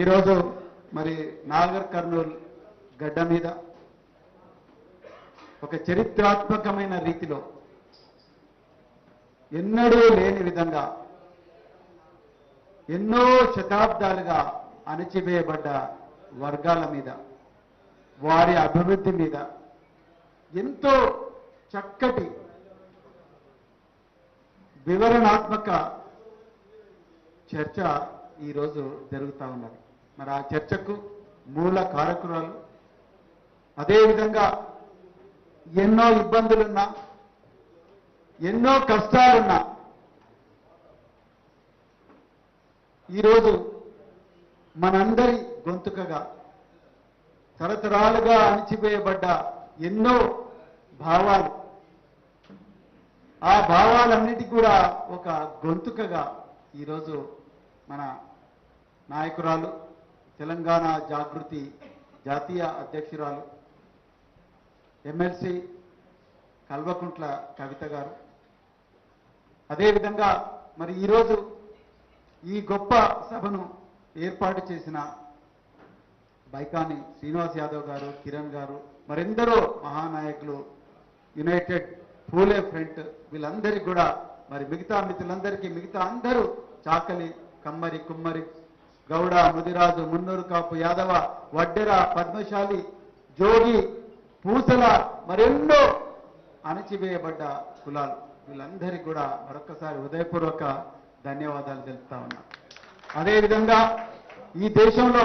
ఈరోజు మరి నాగర్ కర్నూలు గడ్డ మీద ఒక చరిత్రాత్మకమైన రీతిలో ఎన్నడూ లేని విధంగా ఎన్నో శతాబ్దాలుగా అణచివేయబడ్డ వర్గాల మీద వారి అభివృద్ధి మీద ఎంతో చక్కటి వివరణాత్మక చర్చ ఈరోజు జరుగుతూ ఉన్నది. మరి ఆ చర్చకు మూల కారకురాలు. అదేవిధంగా ఎన్నో ఇబ్బందులున్నా ఎన్నో కష్టాలున్నా ఈరోజు మనందరి గొంతుకగా తరతరాలుగా అణిచివేయబడ్డ ఎన్నో భావాలు. ఆ భావాలన్నిటి కూడా ఒక గొంతుకగా ఈరోజు మన నాయకురాలు తెలంగాణ జాగృతి జాతీయ అధ్యక్షురాలు ఎమ్మెల్సీ కల్వకుంట్ల కవిత గారు. అదేవిధంగా మరి ఈరోజు ఈ గొప్ప సభను ఏర్పాటు చేసిన బైకాని శ్రీనివాస్ యాదవ్ గారు కిరణ్ గారు మరెందరో మహానాయకులు యునైటెడ్ పూలే ఫ్రంట్ వీళ్ళందరికీ కూడా మరి మిగతా మిత్రులందరికీ మిగతా అందరూ చాకలి కమ్మరి కుమ్మరి గౌడ ముదిరాజు మున్నూరు కాపు యాదవ వడ్డెర పద్మశాలి జోగి పూసల మరెన్నో అణచివేయబడ్డ కులాలు. వీళ్ళందరికీ కూడా మరొకసారి హృదయపూర్వక ధన్యవాదాలు తెలుపుతా ఉన్నా. అదేవిధంగా ఈ దేశంలో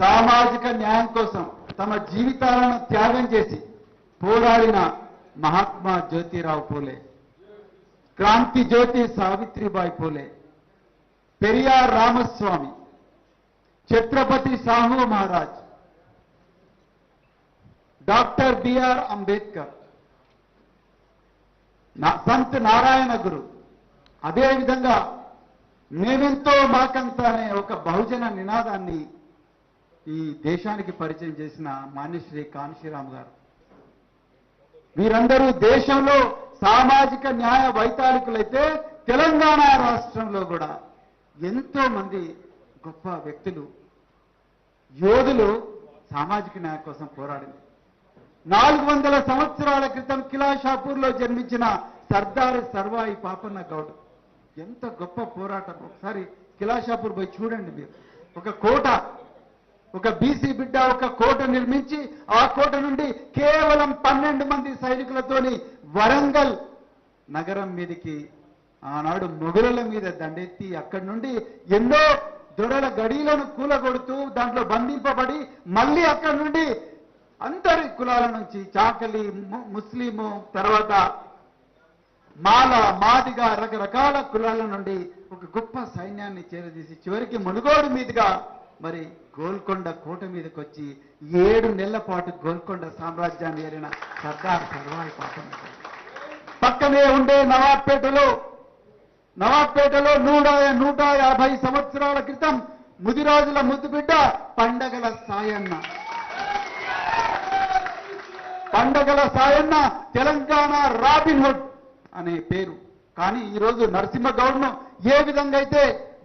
సామాజిక న్యాయం కోసం తమ జీవితాలను త్యాగం చేసి పోరాడిన మహాత్మా జ్యోతిరావు పూలే క్రాంతి జ్యోతి సావిత్రిబాయి పూలే పెరియార్ రామస్వామి ఛత్రపతి సాహు మహారాజ్ డాక్టర్ బిఆర్ అంబేద్కర్ నా- సంత్ నారాయణ గురు. అదేవిధంగా మేమెంతో మాకంత అనే ఒక బహుజన నినాదాన్ని ఈ దేశానికి పరిచయం చేసిన మాన్యశ్రీ కాన్శీరామ్ గారు. వీరందరూ దేశంలో సామాజిక న్యాయ వైతాళికులైతే తెలంగాణ రాష్ట్రంలో కూడా ఎంతో మంది గొప్ప వ్యక్తులు యోధులు సామాజిక న్యాయం కోసం పోరాడింది. నాలుగు వందల సంవత్సరాల క్రితం కిలాషాపూర్లో జన్మించిన సర్దార్ సర్వాయి పాపన్న గౌడ్. ఎంత గొప్ప పోరాటం. ఒకసారి కిలాషాపూర్ పోయి చూడండి మీరు. ఒక కోట ఒక బీసీ బిడ్డ ఒక కోట నిర్మించి ఆ కోట నుండి కేవలం పన్నెండు మంది సైనికులతోని వరంగల్ నగరం మీదకి ఆనాడు మొగుల మీద దండెత్తి అక్కడి నుండి ఎన్నో దొరల గడీలను కూలగొడుతూ దాంట్లో బంధింపబడి మళ్ళీ అక్కడి నుండి అందరి కులాల నుంచి చాకలి ముస్లిము తర్వాత మాల మాదిగ రకరకాల కులాల నుండి ఒక గొప్ప సైన్యాన్ని చేరదీసి చివరికి మునుగోడు మీదుగా మరి గోల్కొండ కోట మీదకి వచ్చి ఏడు నెలల పాటు గోల్కొండ సామ్రాజ్యాన్ని ఏరిన సర్దార్ సర్వాయి పాఠం పక్కనే ఉండే నవాబ్పేటలో నవాబ్పేటలో నూట నూట యాభై సంవత్సరాల క్రితం ముదిరాజుల ముద్దుబిడ్డ పండగల సాయన్న. పండగల సాయన్న తెలంగాణ రాబిన్హుడ్ అనే పేరు. కానీ ఈరోజు నరసింహగౌడ్ను ఏ విధంగా అయితే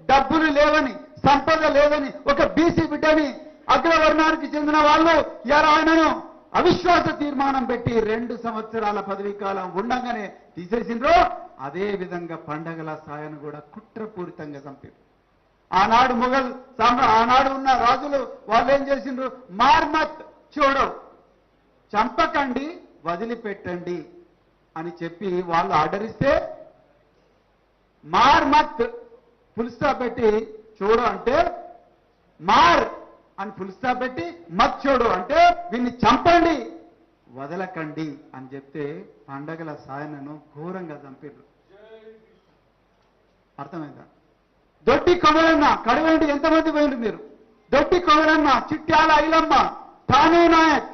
డబ్బులు లేవని సంపద లేదని ఒక బీసీ బిడ్డని అగ్రవర్ణానికి చెందిన వాళ్ళు ఎలా ఆయనను అవిశ్వాస తీర్మానం పెట్టి రెండు సంవత్సరాల పదవీ కాలం ఉండగానే తీసేసిండ్రో అదే విధంగా పండగల సాయను కూడా కుట్రపూరితంగా చంపారు. ఆనాడు మొఘల్ సామ్రా ఆనాడు ఉన్న రాజులు వాళ్ళు ఏం చేసిండ్రు? మార్మత్ చూడవు చంపకండి వదిలిపెట్టండి అని చెప్పి వాళ్ళు ఆర్డర్ ఇస్తే మార్మత్ పెట్టి చూడ అంటే మార్ అని పులుస్తా పెట్టి మత్ చూడు అంటే వీన్ని చంపండి. వదలకండి అని చెప్తే పండగల సాయనను ఘోరంగా చంపారు అర్థమైందా? దొడ్డి కొమరన్న కడవండి ఎంతమంది పోయిండు మీరు? దొడ్డి కొమరన్న చిట్యాల ఐలమ్మ తానే నాయక్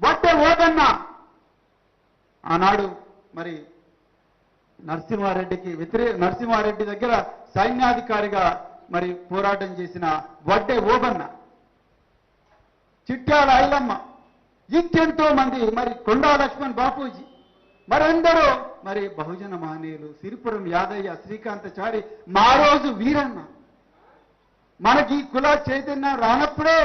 వడ్డే ఓదన్న. ఆనాడు మరి నరసింహారెడ్డికి వ్యతిరే నరసింహారెడ్డి దగ్గర సైన్యాధికారిగా మరి పోరాటం చేసిన వడ్డే ఓబన్న చిట్యాల ఐలమ్మ. ఇంకెంతో మంది మరి కొండా లక్ష్మణ్ బాపూజీ. మరెందరో మరి బహుజన మానేలు సిరిపురం యాదయ్య శ్రీకాంతచారి మారోజు వీరన్న. మనకి కుల చైతన్యం రానప్పుడే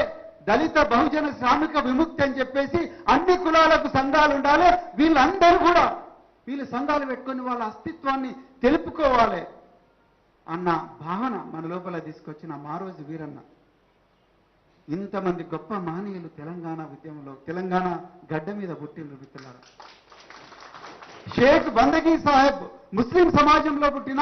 దళిత బహుజన శ్రామిక విముక్తి అని చెప్పేసి అన్ని కులాలకు సంఘాలు ఉండాలి. వీళ్ళందరూ కూడా వీళ్ళు సంఘాలు పెట్టుకొని వాళ్ళ అస్తిత్వాన్ని తెలుపుకోవాలి అన్న భావన మన లోపల తీసుకొచ్చిన మారోజు వీరన్న. ఇంతమంది గొప్ప మహనీయులు తెలంగాణ ఉద్యమంలో తెలంగాణ గడ్డ మీద పుట్టిండ్రు మిత్రులారా. షేక్ బందగీ సాహెబ్ ముస్లిం సమాజంలో పుట్టిన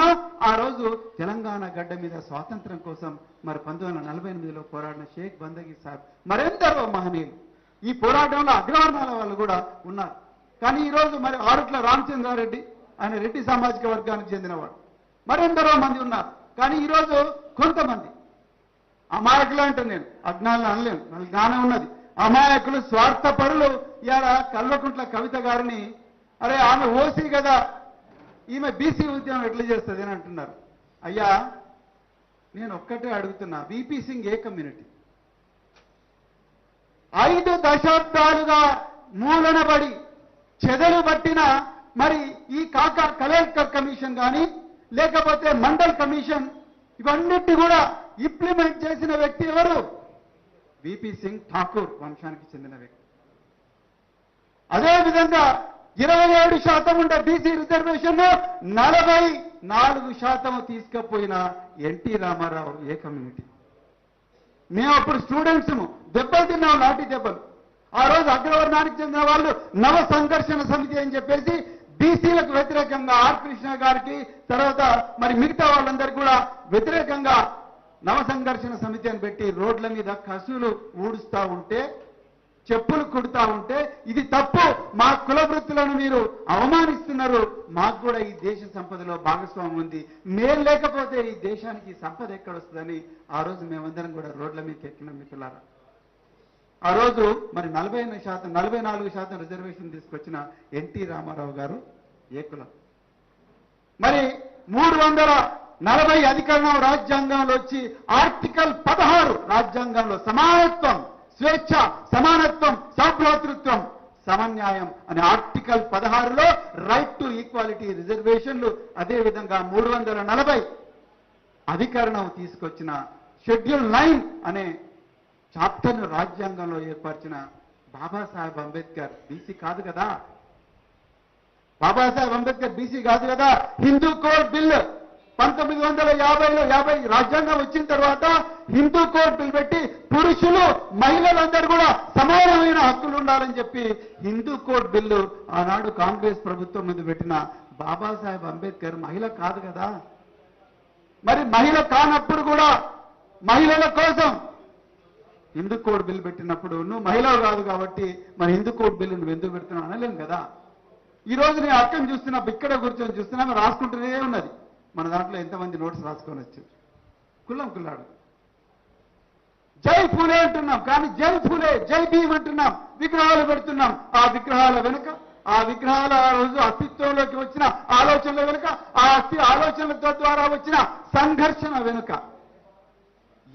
ఆ రోజు తెలంగాణ గడ్డ మీద స్వాతంత్రం కోసం మరి పంతొమ్మిది వందల నలభై ఎనిమిదిలో పోరాడిన షేక్ బందగీ సాహెబ్ మరెందరో మహనీయులు. ఈ పోరాటంలో అగ్రవర్ణాల వాళ్ళు కూడా ఉన్నారు. కానీ ఈ రోజు మరి ఆరుట్ల రామచంద్రారెడ్డి ఆయన రెడ్డి సామాజిక వర్గానికి చెందినవాడు. మరెందరో మంది ఉన్నారు. కానీ ఈరోజు కొంతమంది. అమాయకులు అంటే నేను. అజ్ఞానులు అనలేను. నాకు జ్ఞానం ఉన్నది. అమాయకులు స్వార్థపరులు. ఇవాళ కల్వకుంట్ల కవిత గారిని అరే ఆమె ఓసీ కదా. ఈమె బీసీ ఉద్యమం ఎట్లా చేస్తుంది అని అంటున్నారు. అయ్యా నేను ఒక్కటే అడుగుతున్నా. విపి సింగ్ ఏ కమ్యూనిటీ? ఐదు దశాబ్దాలుగా మూలనబడి చెదలు పట్టిన మరి ఈ కాకా కలెక్టర్ కమిషన్ కానీ లేకపోతే మండల్ కమిషన్ ఇవన్నిటి కూడా ఇంప్లిమెంట్ చేసిన వ్యక్తి ఎవరు? విపి సింగ్ ఠాకూర్ వంశానికి చెందిన వ్యక్తి. అదేవిధంగా ఇరవై ఏడు శాతం ఉండే బీసీ రిజర్వేషన్ నలభై నాలుగు శాతం తీసుకుపోయిన ఎన్టీ రామారావు ఏ కమ్యూనిటీ మేము అప్పుడు స్టూడెంట్స్ దెబ్బలు తిన్నాం లాఠీ దెబ్బలు. ఆ రోజు అగ్రవర్ణానికి చెందిన వాళ్ళు నవ సంఘర్షణ సమితి అని చెప్పేసి బీసీలకు వ్యతిరేకంగా ఆర్ కృష్ణ గారికి తర్వాత మరి మిగతా వాళ్ళందరికీ కూడా వ్యతిరేకంగా నవ సంఘర్షణ సమితి అని పెట్టి రోడ్ల మీద కసులు ఊడుస్తూ ఉంటే చెప్పులు కుడుతా ఉంటే ఇది తప్పు. మా కుల వృత్తులను మీరు అవమానిస్తున్నారు. మాకు కూడా ఈ దేశ సంపదలో భాగస్వామ్యం ఉంది. మేం లేకపోతే ఈ దేశానికి సంపద ఎక్కడొస్తుందని ఆ రోజు మేమందరం కూడా రోడ్ల మీదకి ఎక్కిన మిత్రులారా. ఆ రోజు మరి నలభై శాతం నలభై నాలుగు శాతం రిజర్వేషన్ తీసుకొచ్చిన ఎన్టీ రామారావు గారు ఏ కులం? మరి మూడు వందల నలభై అధికరణం రాజ్యాంగంలో వచ్చి ఆర్టికల్ పదహారు రాజ్యాంగంలో సమానత్వం స్వేచ్ఛ సమానత్వం సౌభ్రాతృత్వం సమన్యాయం అనే ఆర్టికల్ పదహారులో రైట్ టు ఈక్వాలిటీ రిజర్వేషన్లు అదేవిధంగా మూడు వందల నలభై అధికరణం తీసుకొచ్చిన షెడ్యూల్ నైన్ అనే చాప్టర్ను రాజ్యాంగంలో ఏర్పరిచిన బాబాసాహెబ్ అంబేద్కర్ బీసీ కాదు కదా? బాబాసాహెబ్ అంబేద్కర్ బీసీ కాదు కదా? హిందూ కోడ్ బిల్ పంతొమ్మిది వందల యాభైలో యాభై రాజ్యాంగం వచ్చిన తర్వాత హిందూ కోర్టులు బిల్ పెట్టి పురుషులు మహిళలందరూ కూడా సమానమైన హక్కులు ఉండాలని చెప్పి హిందూ కోర్టు బిల్లు ఆనాడు కాంగ్రెస్ ప్రభుత్వం ముందు పెట్టిన బాబాసాహెబ్ అంబేద్కర్ మహిళ కాదు కదా. మరి మహిళ కానప్పుడు కూడా మహిళల కోసం హిందూ కోడ్ బిల్ పెట్టినప్పుడు నువ్వు మహిళ కాదు కాబట్టి మరి హిందూ కోడ్ బిల్లు నువ్వు ఎందుకు పెడుతున్నావు అనలేం కదా. ఈ రోజు నేను అక్కని చూస్తున్నా ఇక్కడ కూర్చొని చూస్తున్నా రాసుకుంటూనే ఉన్నది. మన దాంట్లో ఎంతమంది నోట్స్ రాసుకొని కుల్లం కుల్లాడు. జై పూలే అంటున్నాం కానీ జై పూలే జై భీమ్ అంటున్నాం విగ్రహాలు పెడుతున్నాం. ఆ విగ్రహాల వెనుక ఆ విగ్రహాల ఆ రోజు అస్తిత్వంలోకి వచ్చిన ఆలోచనల వెనుక ఆ అస్తి ఆలోచనల ద్వారా వచ్చిన సంఘర్షణ వెనుక.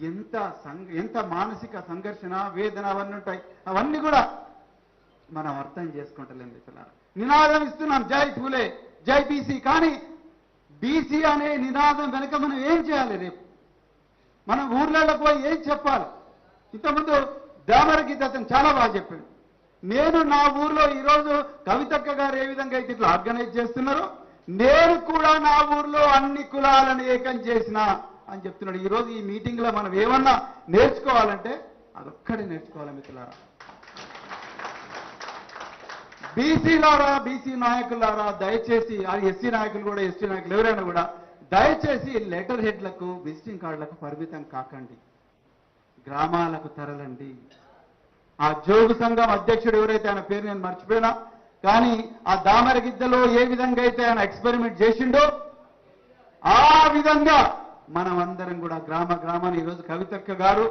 ఎంత సంఘ ఎంత మానసిక సంఘర్షణ వేదన అవన్నీ ఉంటాయి. అవన్నీ కూడా మనం అర్థం చేసుకుంటలేం మిత్రులారా. నినాదం ఇస్తున్నాం జై పూలే జై బీసీ కానీ బీసీ అనే నినాదం వెనుక మనం ఏం చేయాలి రేపు? మనం ఊర్లలో పోయి ఏం చెప్పాలి? ఇంతకుముందు దామర గీత అతను చాలా బాగా చెప్పాడు. నేను నా ఊర్లో ఈరోజు కవితక్క గారు ఏ విధంగా అయితే ఇట్లా ఆర్గనైజ్ చేస్తున్నారో నేను కూడా నా ఊర్లో అన్ని కులాలను ఏకం చేసిన అని చెప్తున్నాడు. ఈరోజు ఈ మీటింగ్లో మనం ఏమన్నా నేర్చుకోవాలంటే అదొక్కడే నేర్చుకోవాలి మిత్రులారా. బీసీలారా బీసీ నాయకులారా దయచేసి ఆ ఎస్సీ నాయకులు కూడా ఎస్టీ నాయకులు ఎవరైనా కూడా దయచేసి లెటర్ హెడ్లకు విజిటింగ్ కార్డులకు పరిమితం కాకండి. గ్రామాలకు తరలండి. ఆ జోగు సంఘం అధ్యక్షుడు ఎవరైతే ఆయన పేరు నేను మర్చిపోయినా కానీ ఆ దామరగిద్దలో ఏ విధంగా అయితే ఆయన ఎక్స్పెరిమెంట్ చేసిండో ఆ విధంగా మనం అందరం కూడా గ్రామ గ్రామాన్ని ఈరోజు కవితక్క గారు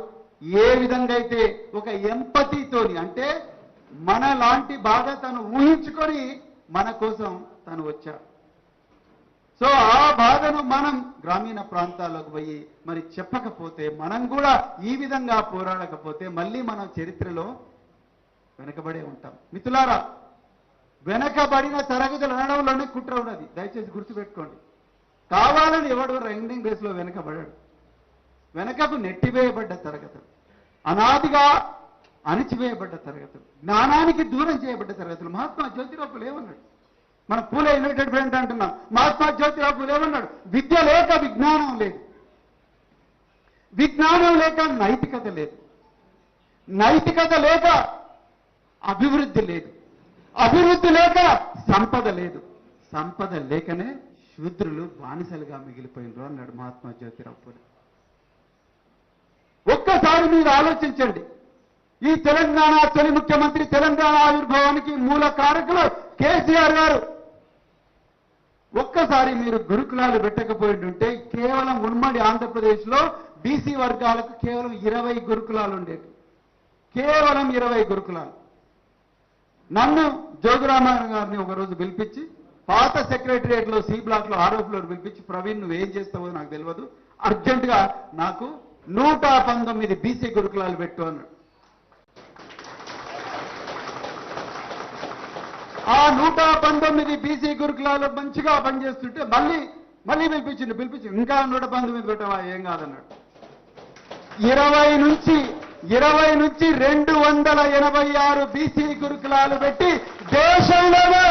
ఏ విధంగా అయితే ఒక ఎంపతితోని అంటే మన లాంటి బాధ తను ఊహించుకొని మన కోసం తను వచ్చాడు. సో ఆ బాధను మనం గ్రామీణ ప్రాంతాలకు పోయి మరి చెప్పకపోతే మనం కూడా ఈ విధంగా పోరాడకపోతే మళ్ళీ మనం చరిత్రలో వెనకబడే ఉంటాం. మిత్రులారా వెనకబడిన తరగతులు అనడంలోనే కుట్ర ఉన్నది. దయచేసి గుర్తుపెట్టుకోండి. కావాలని ఎవడు రైడింగ్ రేస్లో వెనకబడాడు వెనకకు నెట్టివేయబడ్డ తరగతులు అనాదిగా అణిచివేయబడ్డ తరగతులు. జ్ఞానానికి దూరం చేయబడ్డ తరగతులు. మహాత్మా జ్యోతిరావు పూలే ఏమన్నాడు? మన పూలే యునైటెడ్ ఫ్రంట్ అంటున్నాం. మహాత్మా జ్యోతిరావు పూలే ఏమన్నాడు? విద్య లేక విజ్ఞానం లేదు. విజ్ఞానం లేక నైతికత లేదు. నైతికత లేక అభివృద్ధి లేదు. అభివృద్ధి లేక సంపద లేదు. సంపద లేకనే శూద్రులు బానిసలుగా మిగిలిపోయినరు అన్నాడు మహాత్మా జ్యోతిరావు పూలే ఒక్కసారి మీరు ఆలోచించండి. ఈ తెలంగాణ తొలి ముఖ్యమంత్రి తెలంగాణ ఆవిర్భావానికి మూల కారకులు కేసీఆర్ గారు. ఒక్కసారి మీరు గురుకులాలు పెట్టకపోయింటుంటే కేవలం ఉమ్మడి ఆంధ్రప్రదేశ్లో బీసీ వర్గాలకు కేవలం ఇరవై గురుకులాలు ఉండేవి. కేవలం ఇరవై గురుకులాలు. నన్ను జోగురామారావు గారిని ఒకరోజు పిలిపించి పాత సెక్రటరియట్లో సి బ్లాక్లో ఆరో ఫ్లోర్ పిలిపించి ప్రవీణ్ నువ్వు ఏం చేస్తావో నాకు తెలియదు అర్జెంటుగా నాకు నూట పంతొమ్మిది బీసీ గురుకులాలు పెట్టు అన్నాడు. ఆ నూట పంతొమ్మిది బీసీ గురుకులాలు మంచిగా పనిచేస్తుంటే మళ్ళీ మళ్ళీ పిలిపించింది పిలిపించి ఇంకా నూట పంతొమ్మిది పెట్టవా ఏం కాదన్నాడు. ఇరవై నుంచి ఇరవై నుంచి రెండు వందల ఎనభై ఆరు బీసీ గురుకులాలు పెట్టి దేశంలోనే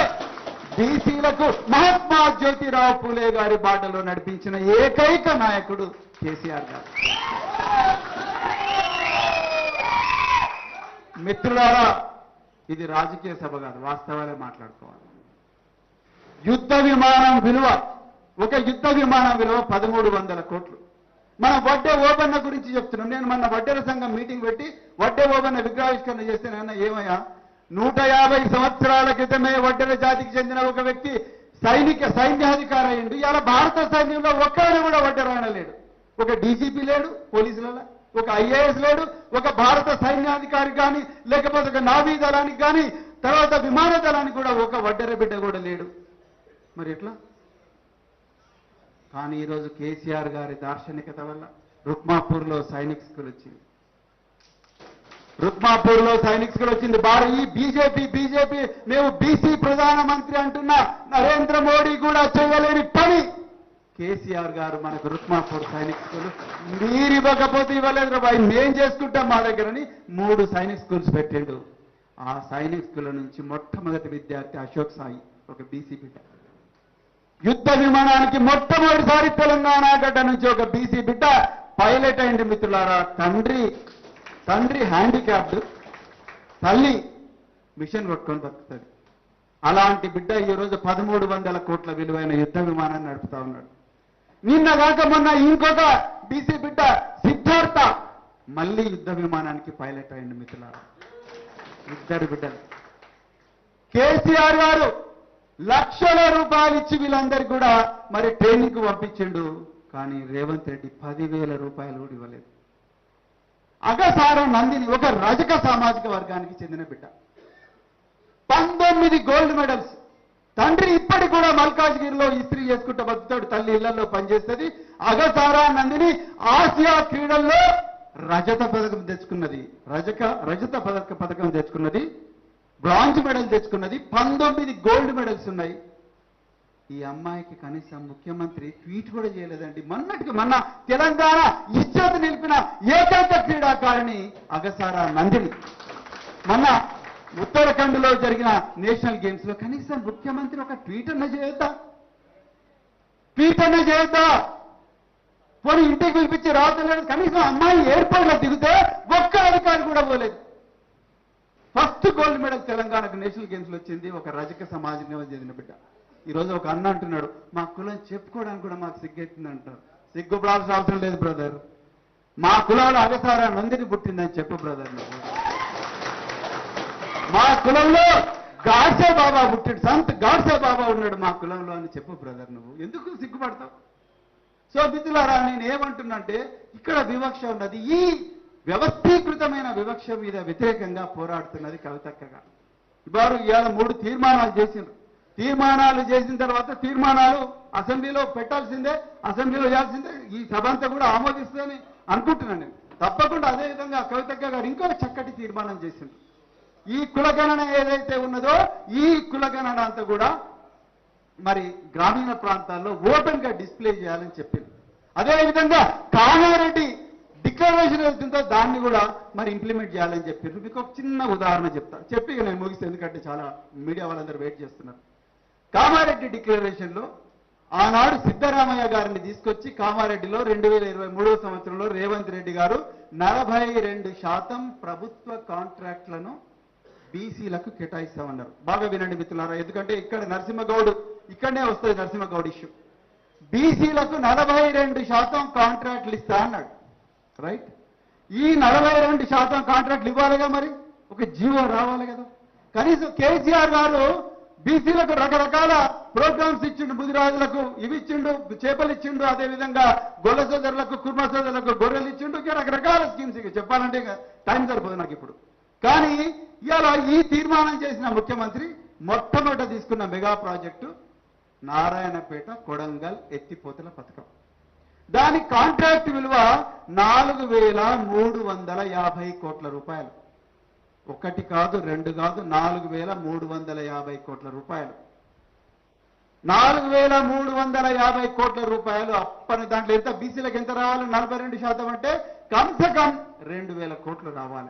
బీసీలకు మహాత్మా జ్యోతిరావు పూలే గారి బాటలో నడిపించిన ఏకైక నాయకుడు కేసీఆర్ గారు. మిత్రులారా ఇది రాజకీయ సభ కాదు వాస్తవాలే మాట్లాడుకోవాలి. యుద్ధ విమానం విలువ ఒక యుద్ధ విమానం విలువ పదమూడు వందల కోట్లు. మన వడ్డే ఓబన్న గురించి చెప్తున్నాం. నేను మొన్న వడ్డేల సంఘం మీటింగ్ పెట్టి వడ్డే ఓబన్న విగ్రహావిష్కరణ చేస్తే నాన్న ఏమయ్యా? నూట యాభై సంవత్సరాల క్రితమే వడ్డెల జాతికి చెందిన ఒక వ్యక్తి సైనిక సైన్యాధికారి అయ్యిండు. ఇలా భారత సైన్యంలో ఒక్కరిని కూడా వడ్డెరాయన లేడు ఒక డీజీపీ లేడు పోలీసులలో. ఒక ఐఏఎస్ లేడు ఒక భారత సైన్యాధికారి కానీ లేకపోతే ఒక నావీ దళానికి కానీ తర్వాత విమాన దళానికి కూడా ఒక వడ్డెర బిడ్డ కూడా లేడు. మరి ఎట్లా? కానీ ఈరోజు కేసీఆర్ గారి దార్శనికత వల్ల రుక్మాపూర్లో సైనిక్ స్కూల్ వచ్చింది. రుక్మాపూర్లో సైనిక్ స్కూల్ వచ్చింది. భారత ఈ బీజేపీ బీజేపీ మేము బీసీ ప్రధానమంత్రి అంటున్న నరేంద్ర మోడీ కూడా చేయలేని పని. కేసీఆర్ గారు మనకు రుక్మాపూర్ సైనిక్ స్కూల్. మీరు ఇవ్వకపోతే ఇవ్వలేదు రా మేం చేసుకుంటాం మా దగ్గరని మూడు సైనిక్ స్కూల్స్ పెట్టిండు ఆ సైనిక్ స్కూల్ నుంచి మొట్టమొదటి విద్యార్థి అశోక్ సాయి ఒక బీసీ బిడ్డ. యుద్ధ విమానానికి మొట్టమొదటిసారి తెలంగాణ గడ్డ నుంచి ఒక బీసీ బిడ్డ. పైలట్ అయింది మిత్రులారా తండ్రి తండ్రి హ్యాండిక్యాప్డ్. తల్లి మిషన్ కొట్టుకొని బతుకుతాడు అలాంటి బిడ్డ ఈ రోజు పదమూడు వందల కోట్ల విలువైన యుద్ధ విమానాన్ని నడుపుతా ఉన్నాడు. నిన్న కాక మొన్న ఇంకొక బీసీ బిడ్డ సిద్ధార్థ మళ్ళీ యుద్ధ విమానానికి పైలట్ అయింది మిత్రులారా. ఇద్దరు బిడ్డలు. కేసీఆర్ గారు లక్షల రూపాయలు ఇచ్చి వీళ్ళందరికీ కూడా మరి ట్రైనింగ్ పంపించిండు. కానీ రేవంత్ రెడ్డి పదివేల రూపాయలు కూడా ఇవ్వలేదు. అగసారం నందిని ఒక రజక సామాజిక వర్గానికి చెందిన బిడ్డ. పంతొమ్మిది గోల్డ్ మెడల్స్. తండ్రి ఇప్పటికి కూడా మల్కాజ్గిరిలో ఇస్త్రీ చేసుకుంటూ బతుకుతాడు. తల్లి ఇళ్ళలో పనిచేస్తుంది. అగసారా నందిని ఆసియా క్రీడల్లో రజత పథకం తెచ్చుకున్నది. రజక రజత పథక పథకం తెచ్చుకున్నది. బ్రాంజ్ మెడల్ తెచ్చుకున్నది. పంతొమ్మిది గోల్డ్ మెడల్స్ ఉన్నాయి. ఈ అమ్మాయికి కనీసం ముఖ్యమంత్రి ట్వీట్ కూడా చేయలేదండి. మొన్నటికి మొన్న తెలంగాణ ఇజ్జత్ నిలిపిన ఏకైక క్రీడాకారిణి అగసారా నందిని. మొన్న ఉత్తరాఖండ్లో జరిగిన నేషనల్ గేమ్స్లో కనీసం ముఖ్యమంత్రి ఒక ట్వీట్ అన్న చేయొద్దా? ట్వీట్ అన్న చేయొద్దా? పోనీ ఇంటికి పిలిపించి రావట్లేదు కనీసం అమ్మాయి ఎయిర్పోర్ట్లో దిగితే ఒక్క అధికారి కూడా పోలేదు. ఫస్ట్ గోల్డ్ మెడల్ తెలంగాణకు నేషనల్ గేమ్స్లో వచ్చింది ఒక రజక సమాజంగా చెందిన బిడ్డ. ఈ రోజు ఒక అన్న అంటున్నాడు మా కులం చెప్పుకోవడానికి కూడా మాకు సిగ్గెట్టింది అంటారు. సిగ్గుపడాల్సిన అవసరం లేదు బ్రదర్. మా కులాలు అగసారా నందిని పుట్టిందని చెప్పు బ్రదర్. నువ్వు మా కులంలో గాడ్సే బాబా పుట్టిండు. సంత్ గాడ్సే బాబా ఉన్నాడు మా కులంలో అని చెప్పు బ్రదర్ నువ్వు. ఎందుకు సిగ్గుపడతావు? సో మిత్రులారా నేను ఏమంటున్నంటే ఇక్కడ వివక్ష ఉన్నది. ఈ వ్యవస్థీకృతమైన వివక్ష మీద వ్యతిరేకంగా పోరాడుతున్నది కవితక్కగా వారు ఇవాళ మూడు తీర్మానాలు చేసిండ్రు. తీర్మానాలు చేసిన తర్వాత తీర్మానాలు అసెంబ్లీలో పెట్టాల్సిందే అసెంబ్లీలో చేయాల్సిందే. ఈ సభ అంతా కూడా ఆమోదిస్తుందని అనుకుంటున్నాను నేను. తప్పకుండా అదే విధంగా కవితక్క గారు ఇంకో చక్కటి తీర్మానం చేసిండ్రు. ఈ కులగణన ఏదైతే ఉన్నదో ఈ కులగణన అంతా కూడా మరి గ్రామీణ ప్రాంతాల్లో ఓపెన్గా డిస్ప్లే చేయాలని చెప్పింది. అదేవిధంగా కామారెడ్డి డిక్లరేషన్ వెళ్తుందో దాన్ని కూడా మరి ఇంప్లిమెంట్ చేయాలని చెప్పారు మీకు ఒక చిన్న ఉదాహరణ చెప్తా. చెప్పి నేను ముగిస్తే ఎందుకంటే చాలా మీడియా వాళ్ళందరూ వెయిట్ చేస్తున్నారు. కామారెడ్డి డిక్లరేషన్లో ఆనాడు సిద్ధరామయ్య గారిని తీసుకొచ్చి కామారెడ్డిలో రెండు వేల ఇరవై మూడవ సంవత్సరంలో రేవంత్ రెడ్డి గారు నలభై రెండు శాతం ప్రభుత్వ కాంట్రాక్ట్లను బీసీలకు కేటాయిస్తామన్నారు. బాగా వినండి మిత్రులారా ఎందుకంటే ఇక్కడ నరసింహగౌడ్ ఇక్కడనే వస్తుంది నరసింహగౌడ్ ఇష్యూ బీసీలకు నలభై రెండు శాతం కాంట్రాక్ట్లు ఇస్తా అన్నాడు. రైట్ ఈ నలభై రెండు శాతం కాంట్రాక్ట్లు ఇవ్వాలిగా మరి? ఒక జీవో రావాలి కదా. కనీసం కేసీఆర్ గారు బీసీలకు రకరకాల ప్రోగ్రామ్స్ ఇచ్చిండు ముదిరాజులకు ఇవి ఇచ్చిండు చేపలు ఇచ్చిండు అదే విధంగా గొల్ల సోదరులకు కుర్మ సోదరులకు గొర్రెలు ఇచ్చిండు ఇంకా రకరకాల స్కీమ్స్ ఇక చెప్పాలంటే టైం సరిపోదు నాకు ఇప్పుడు. కానీ ఇలా ఈ తీర్మానం చేసిన ముఖ్యమంత్రి మొట్టమొదట తీసుకున్న మెగా ప్రాజెక్టు నారాయణపేట కొడంగల్ ఎత్తిపోతల పథకం. దాని కాంట్రాక్ట్ విలువ నాలుగు వేల మూడు వందల యాభై కోట్ల రూపాయలు. ఒకటి కాదు రెండు కాదు నాలుగు వేల మూడు వందల యాభై కోట్ల రూపాయలు. నాలుగు వేల మూడు వందల యాభై కోట్ల రూపాయలు అప్పని దాంట్లో ఎంత? బీసీలకు ఎంత రావాలి? నలభై రెండు శాతం అంటే కమ్సకం రెండు వేల కోట్లు రావాలి.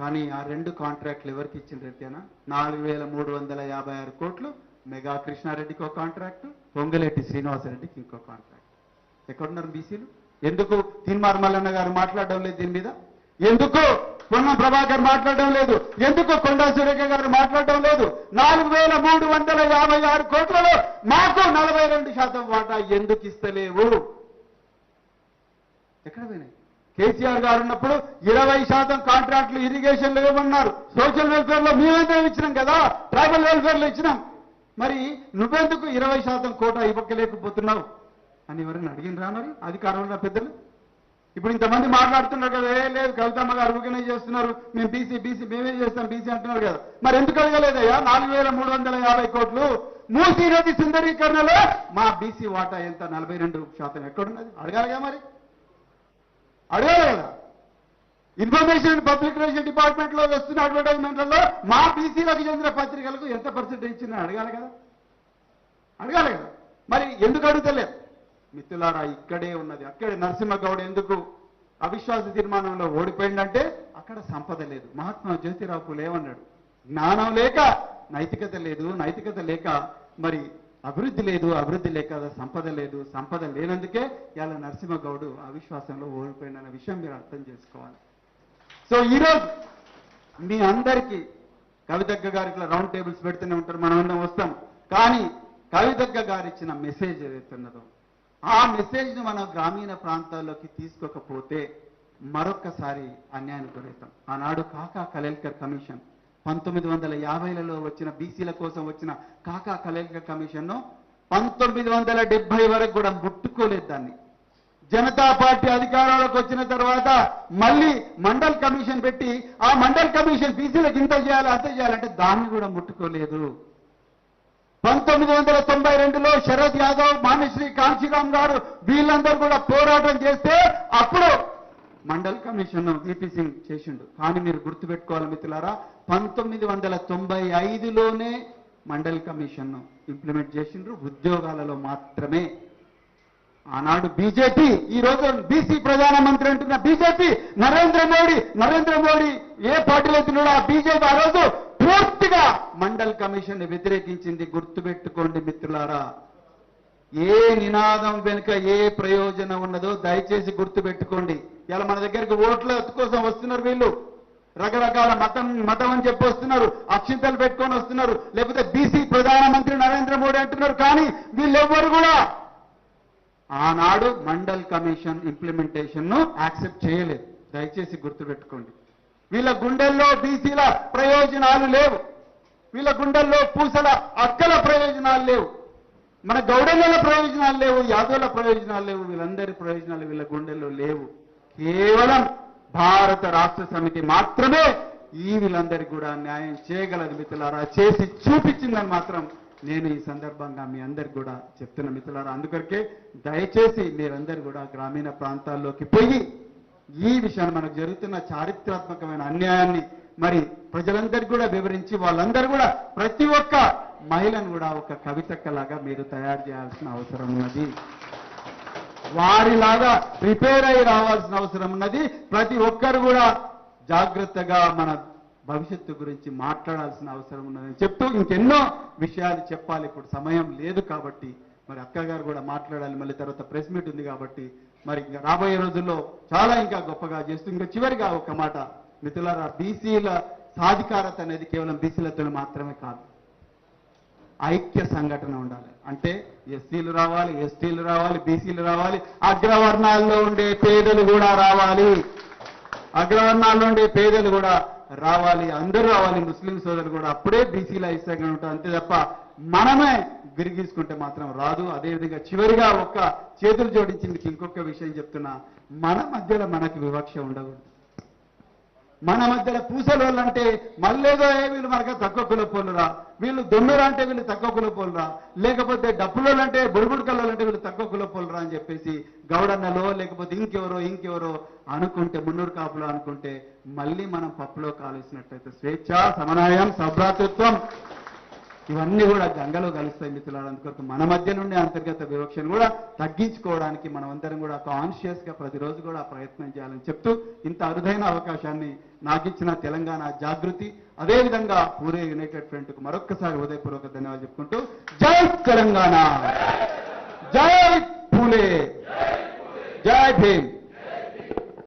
కానీ ఆ రెండు కాంట్రాక్ట్లు ఎవరికి ఇచ్చిన రెడ్డినా నాలుగు వేల మూడు వందల యాభై ఆరు కోట్లు మెగా కృష్ణారెడ్డికి ఒక కాంట్రాక్ట్ పొంగలేటి శ్రీనివాసరెడ్డికి ఇంకో కాంట్రాక్ట్. ఎక్కడున్నారు బీసీలు? ఎందుకు తిన్మార్ మల్లన్న గారు మాట్లాడడం లేదు దీని మీద? ఎందుకు పొన్నం ప్రభాకర్ మాట్లాడడం లేదు? ఎందుకు కొండా సురేఖ గారు మాట్లాడడం లేదు? నాలుగు వేల మూడు వందల యాభై ఆరు కోట్లలో మాకు నలభై రెండు శాతం వాటా ఎందుకు ఇస్తలేవు? ఎక్కడ పోయినాయి? కేసీఆర్ గారు ఉన్నప్పుడు ఇరవై శాతం కాంట్రాక్టులు ఇరిగేషన్లు ఇవ్వమన్నారు. సోషల్ వెల్ఫేర్లో మేమంతా ఇచ్చినాం కదా ట్రైబల్ వెల్ఫేర్లో ఇచ్చినాం. మరి నువ్వెందుకు ఇరవై శాతం కోటా ఇవ్వకలేకపోతున్నావు? అని ఎవరైనా అడిగినరా మరి? అధికారంలో పెద్దలు? ఇప్పుడు ఇంతమంది మాట్లాడుతున్నారు కదా ఏ లేదు కవితమ్మ గారు ఊరికనే చేస్తున్నారు. మేము బీసీ బీసీ మేమే చేస్తాం బీసీ అంటున్నారు కదా. మరి ఎందుకు అడగలేదయ్యా? నాలుగు వేల మూడు వందల యాభై కోట్లు మూసీ నది సుందరీకరణలో మా బీసీ వాటా ఎంత? నలభై రెండు శాతం ఎక్కడున్నది? అడగాలిగా మరి. అడగాలి కదా ఇన్ఫర్మేషన్ పబ్లిక్ రిలేషన్ డిపార్ట్మెంట్లో వస్తున్న అడ్వర్టైజ్మెంట్లలో మా బీసీలకు చెందిన పత్రికలకు ఎంత పర్సెంటేజ్ ఇచ్చిందని అడగాలి కదా? అడగాలి కదా? మరి ఎందుకు అడుగుతలేదు? మిత్రులారా ఇక్కడే ఉన్నది అక్కడే నరసింహగౌడ్ ఎందుకు అవిశ్వాస తీర్మానంలో ఓడిపోయిందంటే అక్కడ సంపద లేదు. మహాత్మా జ్యోతిరావు లేవన్నాడు. జ్ఞానం లేక నైతికత లేదు నైతికత లేక మరి అభివృద్ధి లేదు అభివృద్ధి లేక సంపద లేదు సంపద లేనందుకే ఇవాళ నరసింహగౌడు అవిశ్వాసంలో ఓడిపోయిందన్న విషయం మీరు అర్థం చేసుకోవాలి. సో ఈరోజు మీ అందరికీ కవితగ్గ గారి ఇట్లా రౌండ్ టేబుల్స్ పెడుతూనే ఉంటారు మనం వస్తాం. కానీ కవితగ్గ గారు ఇచ్చిన మెసేజ్ ఏదైతున్నదో ఆ మెసేజ్ను మనం గ్రామీణ ప్రాంతాల్లోకి తీసుకోకపోతే మరొక్కసారి అన్యాయానికి గురవుతాం. ఆనాడు కాకా కలెల్కర్ కమిషన్ పంతొమ్మిది వందల యాభైలలో వచ్చిన బీసీల కోసం వచ్చిన కాకా కలెక్టర్ కమిషన్ను పంతొమ్మిది వందల డెబ్బై వరకు కూడా ముట్టుకోలేదు దాన్ని. జనతా పార్టీ అధికారంలోకి వచ్చిన తర్వాత మళ్ళీ మండల్ కమిషన్ పెట్టి ఆ మండల్ కమిషన్ బీసీలకు ఇంత చేయాలి అంత చేయాలంటే దాన్ని కూడా ముట్టుకోలేదు. పంతొమ్మిది వందల తొంభై రెండులో శరద్ యాదవ్ మానశ్రీ కాంశీరామ్ గారు వీళ్ళందరూ కూడా పోరాటం చేస్తే అప్పుడు మండల్ కమిషన్ విపి సింగ్ చేసిండు. కానీ మీరు గుర్తుపెట్టుకోవాలి మిత్రులారా పంతొమ్మిది వందల తొంభై ఐదులోనే మండల్ కమిషన్ ఇంప్లిమెంట్ చేసిండ్రు. ఉద్యోగాలలో మాత్రమే. ఆనాడు బీజేపీ ఈ రోజు బీసీ ప్రధానమంత్రి అంటున్న బీజేపీ నరేంద్ర మోడీ నరేంద్ర మోడీ ఏ పార్టీలో తిన్నాడో ఆ బీజేపీ ఆ రోజు పూర్తిగా మండల్ కమిషన్ వ్యతిరేకించింది. గుర్తుపెట్టుకోండి మిత్రులారా. ఏ నినాదం వెనుక ఏ ప్రయోజనం ఉన్నదో దయచేసి గుర్తుపెట్టుకోండి. ఇలా మన దగ్గరికి ఓట్ల కోసం వస్తున్నారు వీళ్ళు. రకరకాల మతం మతం అని చెప్పి వస్తున్నారు. అక్షింతలు పెట్టుకొని వస్తున్నారు. లేకపోతే బీసీ ప్రధానమంత్రి నరేంద్ర మోడీ అంటున్నారు. కానీ వీళ్ళెవ్వరు కూడా ఆనాడు మండల్ కమిషన్ ఇంప్లిమెంటేషన్ను యాక్సెప్ట్ చేయలేదు. దయచేసి గుర్తుపెట్టుకోండి. వీళ్ళ గుండెల్లో బీసీల ప్రయోజనాలు లేవు. వీళ్ళ గుండెల్లో పూసల అక్కల ప్రయోజనాలు లేవు. మన గౌడల ప్రయోజనాలు లేవు యాదవుల ప్రయోజనాలు లేవు వీళ్ళందరి ప్రయోజనాలు వీళ్ళ గుండెల్లో లేవు. కేవలం భారత రాష్ట్ర సమితి మాత్రమే ఈ వీళ్ళందరికీ కూడా న్యాయం చేయగలదు మిత్రులారా. చేసి చూపించిందని మాత్రం నేను ఈ సందర్భంగా మీ అందరికి కూడా చెప్తున్న మిత్రులారా. అందుకొరకే దయచేసి మీరందరూ కూడా గ్రామీణ ప్రాంతాల్లోకి పోయి ఈ విషయాన్ని మనకు జరుగుతున్న చారిత్రాత్మకమైన అన్యాయాన్ని మరి ప్రజలందరికీ కూడా వివరించి వాళ్ళందరూ కూడా ప్రతి ఒక్క మహిళను కూడా ఒక కవితక్కలాగా మీరు తయారు చేయాల్సిన అవసరం ఉన్నది. వారిలాగా ప్రిపేర్ అయి రావాల్సిన అవసరం ఉన్నది. ప్రతి ఒక్కరు కూడా జాగ్రత్తగా మన భవిష్యత్తు గురించి మాట్లాడాల్సిన అవసరం ఉన్నదని చెప్తూ ఇంకెన్నో విషయాలు చెప్పాలి. ఇప్పుడు సమయం లేదు కాబట్టి మరి అక్క గారు కూడా మాట్లాడాలి. మళ్ళీ తర్వాత ప్రెస్ మీట్ ఉంది కాబట్టి మరి ఇంకా రాబోయే రోజుల్లో చాలా ఇంకా గొప్పగా చేస్తూ ఇంకా చివరిగా ఒక మాట. మిత్రులారా బీసీల సాధికారత అనేది కేవలం బీసీలతో మాత్రమే కాదు. ఐక్య సంఘటన ఉండాలి. అంటే ఎస్సీలు రావాలి ఎస్టీలు రావాలి బీసీలు రావాలి అగ్రవర్ణాల్లో ఉండే పేదలు కూడా రావాలి. అగ్రవర్ణాల్లో ఉండే పేదలు కూడా రావాలి అందరూ రావాలి ముస్లిం సోదరులు కూడా. అప్పుడే బీసీలు ఐక్యంగా ఉంటారు అంతే తప్ప మనమే గిరిగీసుకుంటే మాత్రం రాదు. అదేవిధంగా చివరిగా ఒక్క చేతులు జోడించింది ఇంకొక విషయం చెప్తున్నా. మన మధ్యలో మనకు వివక్ష ఉండకూడదు. మన మధ్యలో పూసలోళ్ళు అంటే మళ్ళేదో వీళ్ళు మనకి తక్కువ కులపోలురా వీళ్ళు దొమ్మిరా అంటే వీళ్ళు తక్కువ కులపోలురా లేకపోతే డప్పులోళ్ళు అంటే బుడుబుడు అంటే వీళ్ళు తక్కువ కులపోలురా అని చెప్పేసి గౌడన్నలో లేకపోతే ఇంకెవరో ఇంకెవరో అనుకుంటే మున్నూరు కాపులో అనుకుంటే మళ్ళీ మనం పప్పులో కాలుసినట్టయితే స్వేచ్ఛ సమన్వయం సభ్రాతృత్వం. ఇవన్నీ కూడా గంగలో కలుస్తాయి మిత్రులారా. అందుకొరకు మన మధ్య నుండి అంతర్గత వివక్షను కూడా తగ్గించుకోవడానికి మనం అందరం కూడా కాన్షియస్గా ప్రతిరోజు కూడా ప్రయత్నం చేయాలని చెప్తూ ఇంత అరుదైన అవకాశాన్ని నాకు ఇచ్చిన తెలంగాణ జాగృతి అదేవిధంగా పూరే యునైటెడ్ ఫ్రంట్కు మరొక్కసారి ఉదయపూర్వక ధన్యవాదాలు చెప్పుకుంటూ జై తెలంగాణ. జై పూలే జై భీమ్.